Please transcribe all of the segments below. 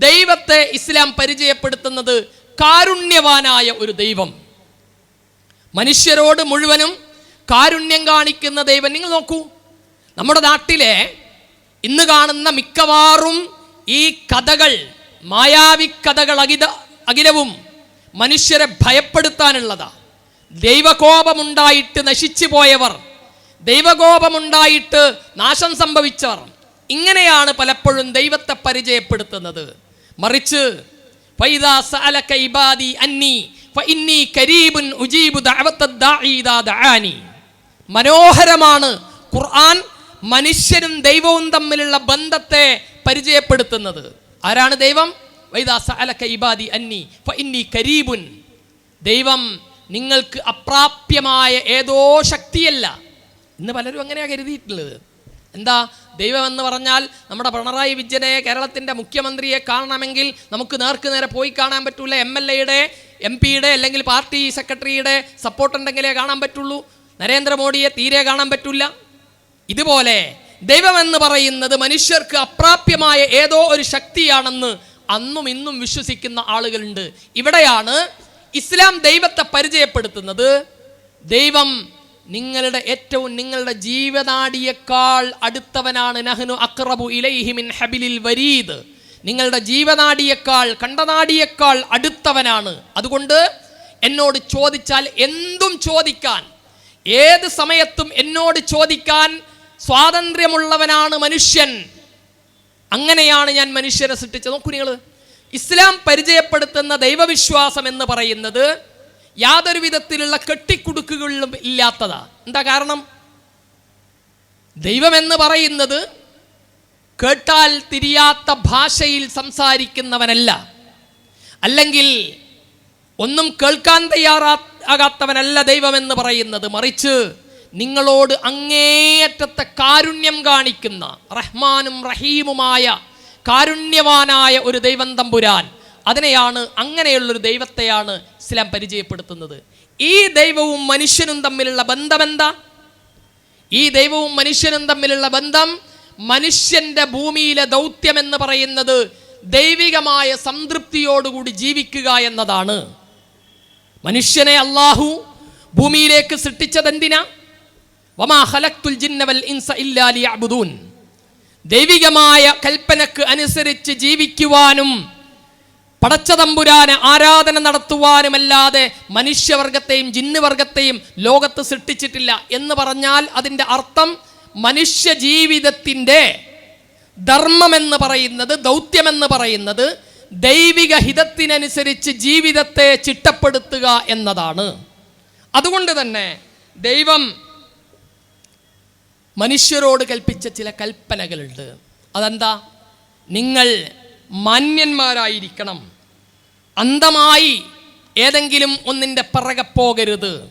ദൈവത്തെ ഇസ്ലാം പരിചയപ്പെടുത്തുന്നത് കാരുണ്യവാനായ ഒരു ദൈവം. മനുഷ്യരോട് മുഴുവനും കാരുണ്യം കാണിക്കുന്ന ദൈവം. നിങ്ങൾ നോക്കൂ നമ്മുടെ നാട്ടിലെ ഇന്ന് കാണുന്ന മിക്കവാറും ഈ കഥകൾ മായാവി കഥകൾ അകിത അഖിലവും മനുഷ്യരെ ഭയപ്പെടുത്താനുള്ളതാ. ദൈവകോപമുണ്ടായിട്ട് നശിച്ചു പോയവർ ദൈവകോപമുണ്ടായിട്ട് നാശം സംഭവിച്ചവർ ഇങ്ങനെയാണ് പലപ്പോഴും ദൈവത്തെ പരിചയപ്പെടുത്തുന്നത്. മറിച്ച് മനോഹരമാണ് ഖുർആൻ മനുഷ്യനും ദൈവവും തമ്മിലുള്ള ബന്ധത്തെ പരിചയപ്പെടുത്തുന്നത്. ആരാണ് ദൈവം? ഇബാദി അന്നി കരീബുൻ. ദൈവം നിങ്ങൾക്ക് അപ്രാപ്യമായ ഏതോ ശക്തിയല്ല. ഇന്ന് പലരും അങ്ങനെയാണ് കരുതിയിട്ടുള്ളത്. എന്താ? ദൈവം എന്ന് പറഞ്ഞാൽ നമ്മുടെ പിണറായി വിജയനെ കേരളത്തിന്റെ മുഖ്യമന്ത്രിയെ കാണണമെങ്കിൽ നമുക്ക് നേർക്ക് നേരെ പോയി കാണാൻ പറ്റൂല. എം എൽ എയുടെ എം പിയുടെ അല്ലെങ്കിൽ പാർട്ടി സെക്രട്ടറിയുടെ സപ്പോർട്ട് ഉണ്ടെങ്കിലേ കാണാൻ പറ്റുള്ളൂ. നരേന്ദ്രമോദിയെ തീരെ കാണാൻ പറ്റില്ല ഇതുപോലെ ദൈവമെന്ന് പറയുന്നത് മനുഷ്യർക്ക് അപ്രാപ്യമായ ഏതോ ഒരു ശക്തിയാണെന്ന് അന്നും ഇന്നും വിശ്വസിക്കുന്ന ആളുകളുണ്ട്. ഇവിടെയാണ് ഇസ്ലാം ദൈവത്തെ പരിചയപ്പെടുത്തുന്നത്. ദൈവം നിങ്ങളുടെ ഏറ്റവും നിങ്ങളുടെ ജീവനാടിയേക്കാൾ അടുത്തവനാണ് നഹ്നു അക്റബു ഇലൈഹി മിൻ ഹബിലിൽ വരീദ്. നിങ്ങളുടെ ജീവനാടിയേക്കാൾ കണ്ടനാടിയേക്കാൾ അടുത്തവനാണ്. അതുകൊണ്ട് എന്നോട് ചോദിച്ചാൽ എന്തും ചോദിക്കാൻ. ഏത് സമയത്തും എന്നോട് ചോദിക്കാൻ സ്വാതന്ത്ര്യമുള്ളവനാണ് മനുഷ്യൻ. അങ്ങനെയാണ് ഞാൻ മനുഷ്യരെ സൃഷ്ടിച്ചത്. നോക്കൂ നിങ്ങൾ ഇസ്ലാം പരിചയപ്പെടുത്തുന്ന ദൈവവിശ്വാസം എന്ന് പറയുന്നത് യാതൊരു വിധത്തിലുള്ള കെട്ടിക്കുടുക്കുകളിലും ഇല്ലാത്തതാ. എന്താ കാരണം? ദൈവമെന്ന് പറയുന്നത് കേട്ടാൽ തിരിയാത്ത ഭാഷയിൽ സംസാരിക്കുന്നവനല്ല. അല്ലെങ്കിൽ ഒന്നും കേൾക്കാൻ തയ്യാറാ ആകാത്തവനല്ല ദൈവമെന്ന് പറയുന്നത്. മറിച്ച് നിങ്ങളോട് അങ്ങേയറ്റത്തെ കാരുണ്യം കാണിക്കുന്ന റഹ്മാനും റഹീമുമായ കാരുണ്യവാനായ ഒരു ദൈവം തമ്പുരാൻ അതിനെയാണ് അങ്ങനെയുള്ളൊരു ദൈവത്തെയാണ് ഇസ്ലാം പരിചയപ്പെടുത്തുന്നത്. ഈ ദൈവവും മനുഷ്യനും തമ്മിലുള്ള ബന്ധമെന്താ? ഈ ദൈവവും മനുഷ്യനും തമ്മിലുള്ള ബന്ധം മനുഷ്യന്റെ ഭൂമിയിലെ ദൗത്യം എന്ന് പറയുന്നത് ദൈവികമായ സംതൃപ്തിയോടുകൂടി ജീവിക്കുക എന്നതാണ്. മനുഷ്യനെ അള്ളാഹു ഭൂമിയിലേക്ക് സൃഷ്ടിച്ചതെന്തിനാ? ദൈവികമായ കൽപ്പനക്ക് അനുസരിച്ച് ജീവിക്കുവാനും പടച്ചതമ്പുരാന് ആരാധന നടത്തുവാനുമല്ലാതെ മനുഷ്യവർഗത്തെയും ജിന്നുവർഗത്തെയും ലോകത്ത് സൃഷ്ടിച്ചിട്ടില്ല എന്ന് പറഞ്ഞാൽ അതിന്റെ അർത്ഥം മനുഷ്യ ജീവിതത്തിന്റെ ധർമ്മമെന്ന് പറയുന്നത് ദൗത്യമെന്ന് പറയുന്നത് ദൈവിക ഹിതത്തിനനുസരിച്ച് ജീവിതത്തെ ചിട്ടപ്പെടുത്തുക എന്നതാണ്. അതുകൊണ്ട് തന്നെ ദൈവം മനുഷ്യരോട് കൽപ്പിച്ച ചില കൽപ്പനകളുണ്ട്. അതെന്താ? നിങ്ങൾ മാന്യന്മാരായിരിക്കണം. അന്ധമായി ഏതെങ്കിലും ഒന്നിന്റെ പിറകെ പോകരുത്.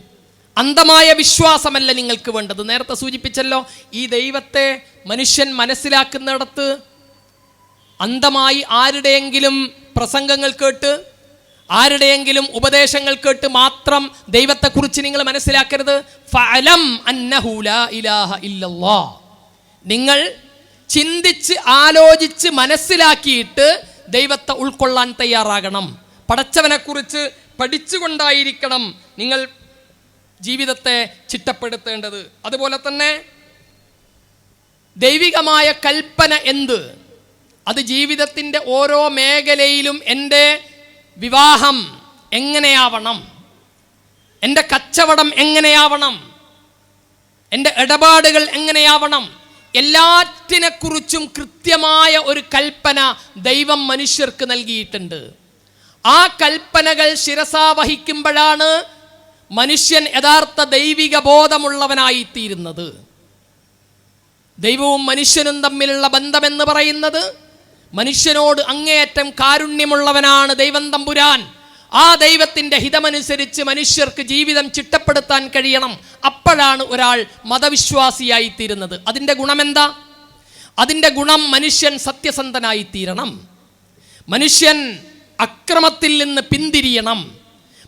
അന്ധമായ വിശ്വാസമല്ല നിങ്ങൾക്ക് വേണ്ടത്. നേരത്തെ സൂചിപ്പിച്ചല്ലോ ഈ ദൈവത്തെ മനുഷ്യൻ മനസ്സിലാക്കുന്നിടത്ത് അന്ധമായി ആരുടെയെങ്കിലും പ്രസംഗങ്ങൾ കേട്ട് ആരുടെയെങ്കിലും ഉപദേശങ്ങൾ കേട്ട് മാത്രം ദൈവത്തെക്കുറിച്ച് നിങ്ങൾ മനസ്സിലാക്കരുത്. ഫലം അന്നഹൂല ഇലാഹ ഇല്ലല്ലാ. നിങ്ങൾ ചിന്തിച്ച് ആലോചിച്ച് മനസ്സിലാക്കിയിട്ട് ദൈവത്തെ ഉൾക്കൊള്ളാൻ തയ്യാറാകണം. പടച്ചവനെക്കുറിച്ച് പഠിച്ചുകൊണ്ടായിരിക്കണം നിങ്ങൾ ജീവിതത്തെ ചിട്ടപ്പെടുത്തേണ്ടത്. അതുപോലെ തന്നെ ദൈവികമായ കൽപ്പന എന്ത്? അത് ജീവിതത്തിന്റെ ഓരോ മേഖലയിലും എന്റെ വിവാഹം എങ്ങനെയാവണം? എന്റെ കച്ചവടം എങ്ങനെയാവണം? എന്റെ ഇടപാടുകൾ എങ്ങനെയാവണം? എല്ലാറ്റിനെക്കുറിച്ചും കൃത്യമായ ഒരു കൽപ്പന ദൈവം മനുഷ്യർക്ക് നൽകിയിട്ടുണ്ട്. ആ കൽപ്പനകൾ ശിരസാവഹിക്കുമ്പോഴാണ് മനുഷ്യൻ യഥാർത്ഥ ദൈവിക ബോധമുള്ളവനായിത്തീരുന്നത്. ദൈവവും മനുഷ്യനും തമ്മിലുള്ള ബന്ധമെന്ന് പറയുന്നത് മനുഷ്യനോട് അങ്ങേയറ്റം കാരുണ്യമുള്ളവനാണ് ദൈവം തമ്പുരാൻ. ആ ദൈവത്തിന്റെ ഹിതമനുസരിച്ച് മനുഷ്യർക്ക് ജീവിതം ചിട്ടപ്പെടുത്താൻ കഴിയണം അപ്പോഴാണ് ഒരാൾ മതവിശ്വാസിയായിത്തീരുന്നത്. അതിന്റെ ഗുണമെന്താ? അതിന്റെ ഗുണം മനുഷ്യൻ സത്യസന്ധനായിത്തീരണം. മനുഷ്യൻ അക്രമത്തിൽ നിന്ന് പിന്തിരിയണം.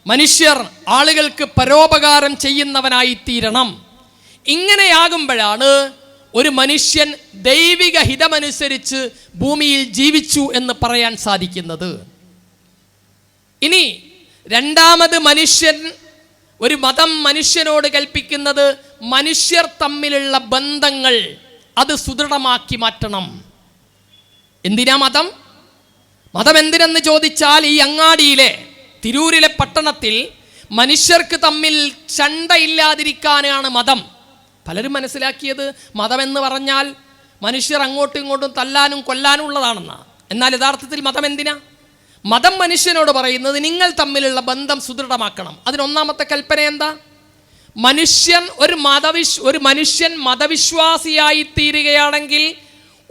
മനുഷ്യർ ആളുകൾക്ക് പരോപകാരം ചെയ്യുന്നവനായിത്തീരണം. ഇങ്ങനെയാകുമ്പോഴാണ് ഒരു മനുഷ്യൻ ദൈവിക ഹിതമനുസരിച്ച് ഭൂമിയിൽ ജീവിച്ചു എന്ന് പറയാൻ സാധിക്കുന്നത്. ഇനി രണ്ടാമത് മനുഷ്യൻ ഒരു മതം മനുഷ്യനോട് കൽപ്പിക്കുന്നത് മനുഷ്യർ തമ്മിലുള്ള ബന്ധങ്ങൾ അത് സുദൃഢമാക്കി മാറ്റണം. എന്തിനാ മതം? മതം എന്തിനെന്ന് ചോദിച്ചാൽ ഈ അങ്ങാടിയിലെ തിരൂരിലെ പട്ടണത്തിൽ മനുഷ്യർക്ക് തമ്മിൽ ചണ്ടയില്ലാതിരിക്കാനാണ് മതം. പലരും മനസ്സിലാക്കിയത് മതം എന്ന് പറഞ്ഞാൽ മനുഷ്യർ അങ്ങോട്ടും ഇങ്ങോട്ടും തല്ലാനും കൊല്ലാനും ഉള്ളതാണെന്നാണ് എന്നാൽ യഥാർത്ഥത്തിൽ മതം എന്തിനാ? മതം മനുഷ്യനോട് പറയുന്നത് നിങ്ങൾ തമ്മിലുള്ള ബന്ധം സുദൃഢമാക്കണം. അതിനൊന്നാമത്തെ കൽപ്പന എന്താ? മനുഷ്യൻ ഒരു മതവിശ് ഒരു മനുഷ്യൻ മതവിശ്വാസിയായി തീരുകയാണെങ്കിൽ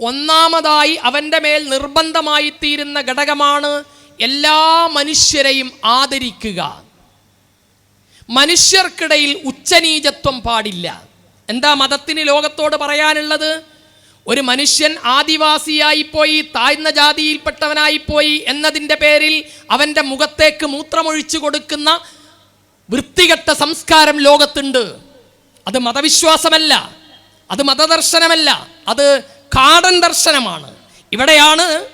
ഒന്നാമതായി അവന്റെ മേൽ നിർബന്ധമായി തീരുന്ന ഘടകമാണ് എല്ലാ മനുഷ്യരെയും ആദരിക്കുക. മനുഷ്യർക്കിടയിൽ ഉച്ചനീചത്വം പാടില്ല. എന്താ മതത്തിന് ലോകത്തോട് പറയാനുള്ളത്? ഒരു മനുഷ്യൻ ആദിവാസിയായി ആദിവാസിയായിപ്പോയി താഴ്ന്ന ജാതിയിൽപ്പെട്ടവനായിപ്പോയി എന്നതിന്റെ പേരിൽ അവന്റെ മുഖത്തേക്ക് മൂത്രമൊഴിച്ചു കൊടുക്കുന്ന വൃത്തികെട്ട സംസ്കാരം ലോകത്തുണ്ട്. അത് മതവിശ്വാസമല്ല അത് മതദർശനമല്ല അത് കാടൻ ദർശനമാണ്. ഇവിടെയാണ്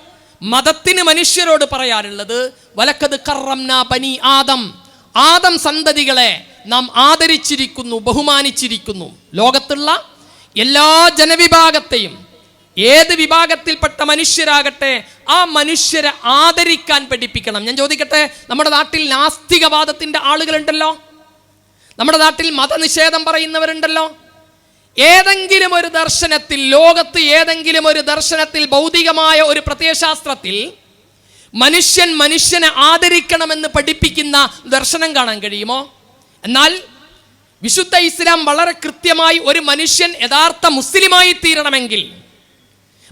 മതത്തിന് മനുഷ്യരോട് പറയാനുള്ളത് വലക്കത് കറംന പനി ആദം. ആദം സന്തതികളെ നാം ആദരിച്ചിരിക്കുന്നു ബഹുമാനിച്ചിരിക്കുന്നു. ലോകത്തുള്ള എല്ലാ ജനവിഭാഗത്തെയും ഏത് വിഭാഗത്തിൽപ്പെട്ട മനുഷ്യരാകട്ടെ ആ മനുഷ്യരെ ആദരിക്കാൻ പഠിപ്പിക്കണം. ഞാൻ ചോദിക്കട്ടെ നമ്മുടെ നാട്ടിൽ നാസ്തികവാദത്തിന്റെ ആളുകളുണ്ടല്ലോ? നമ്മുടെ നാട്ടിൽ മതനിഷേധം പറയുന്നവരുണ്ടല്ലോ? ഏതെങ്കിലും ഒരു ദർശനത്തിൽ ലോകത്ത് ഏതെങ്കിലും ഒരു ദർശനത്തിൽ ഭൗതികമായ ഒരു പ്രത്യയശാസ്ത്രത്തിൽ മനുഷ്യൻ മനുഷ്യനെ ആദരിക്കണമെന്ന് പഠിപ്പിക്കുന്ന ദർശനം കാണാൻ കഴിയുമോ? എന്നാൽ വിശുദ്ധ ഇസ്ലാം വളരെ കൃത്യമായി ഒരു മനുഷ്യൻ യഥാർത്ഥ മുസ്ലിമായി തീരണമെങ്കിൽ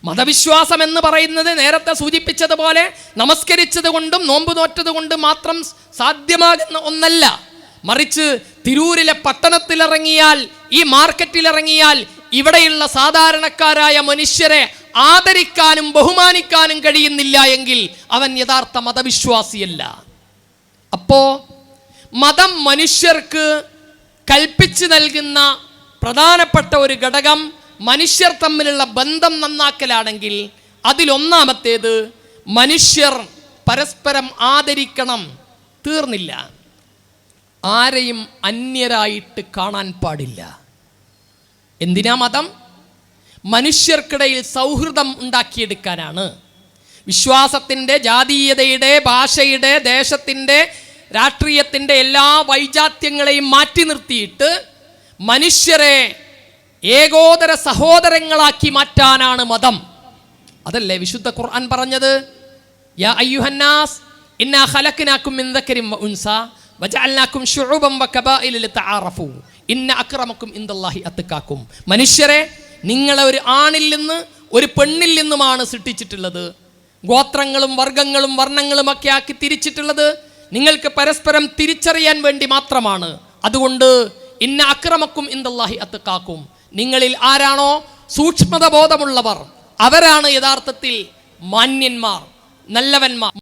മതവിശ്വാസം എന്ന് പറയുന്നത് നേരത്തെ സൂചിപ്പിച്ചതുപോലെ നമസ്കരിച്ചത് കൊണ്ടും നോമ്പ് നോറ്റത് കൊണ്ടും മാത്രം സാധ്യമാകുന്ന ഒന്നല്ല. മറിച്ച് തിരൂരിലെ പട്ടണത്തിലിറങ്ങിയാൽ ഈ മാർക്കറ്റിലിറങ്ങിയാൽ ഇവിടെയുള്ള സാധാരണക്കാരായ മനുഷ്യരെ ആദരിക്കാനും ബഹുമാനിക്കാനും കഴിയുന്നില്ല എങ്കിൽ അവൻ യഥാർത്ഥ മതവിശ്വാസിയല്ല. അപ്പോ മതം മനുഷ്യർക്ക് കൽപ്പിച്ചു നൽകുന്ന പ്രധാനപ്പെട്ട ഒരു ഘടകം മനുഷ്യർ തമ്മിലുള്ള ബന്ധം നന്നാക്കലാണെങ്കിൽ അതിലൊന്നാമത്തേത് മനുഷ്യർ പരസ്പരം ആദരിക്കണം തീർന്നില്ല. ആരെയും അന്യരായിട്ട് കാണാൻ പാടില്ല. എന്തിനാ മതം? മനുഷ്യർക്കിടയിൽ സൗഹൃദം ഉണ്ടാക്കിയെടുക്കാനാണ്. വിശ്വാസത്തിന്റെ ജാതീയതയുടെ ഭാഷയുടെ ദേശത്തിന്റെ രാഷ്ട്രീയത്തിന്റെ എല്ലാ വൈജാത്യങ്ങളെയും മാറ്റി നിർത്തിയിട്ട് മനുഷ്യരെ ഏകോദര സഹോദരങ്ങളാക്കി മാറ്റാനാണ് മതം. അതല്ലേ വിശുദ്ധ ഖുർആൻ പറഞ്ഞത്? യാ അയ്യുഹന്നാസ് ഇന്നാ മിൻ ലിതആറഫു ഇന്ന മനുഷ്യരെ നിങ്ങളെ ഒരു ആണിൽ നിന്ന് ഒരു പെണ്ണിൽ നിന്നുമാണ് സൃഷ്ടിച്ചിട്ടുള്ളത്. ഗോത്രങ്ങളും വർഗങ്ങളും വർണങ്ങളും ഒക്കെ ആക്കി തിരിച്ചിട്ടുള്ളത് നിങ്ങൾക്ക് പരസ്പരം തിരിച്ചറിയാൻ വേണ്ടി മാത്രമാണ്. അതുകൊണ്ട് ഇന്ന അക്രമക്കും ഇന്ദല്ലാഹി അത്കാക്കും. നിങ്ങളിൽ ആരാണോ സൂക്ഷ്മത ബോധമുള്ളവർ അവരാണ് യഥാർത്ഥത്തിൽ മാന്യന്മാർ നല്ലവന്മാർ.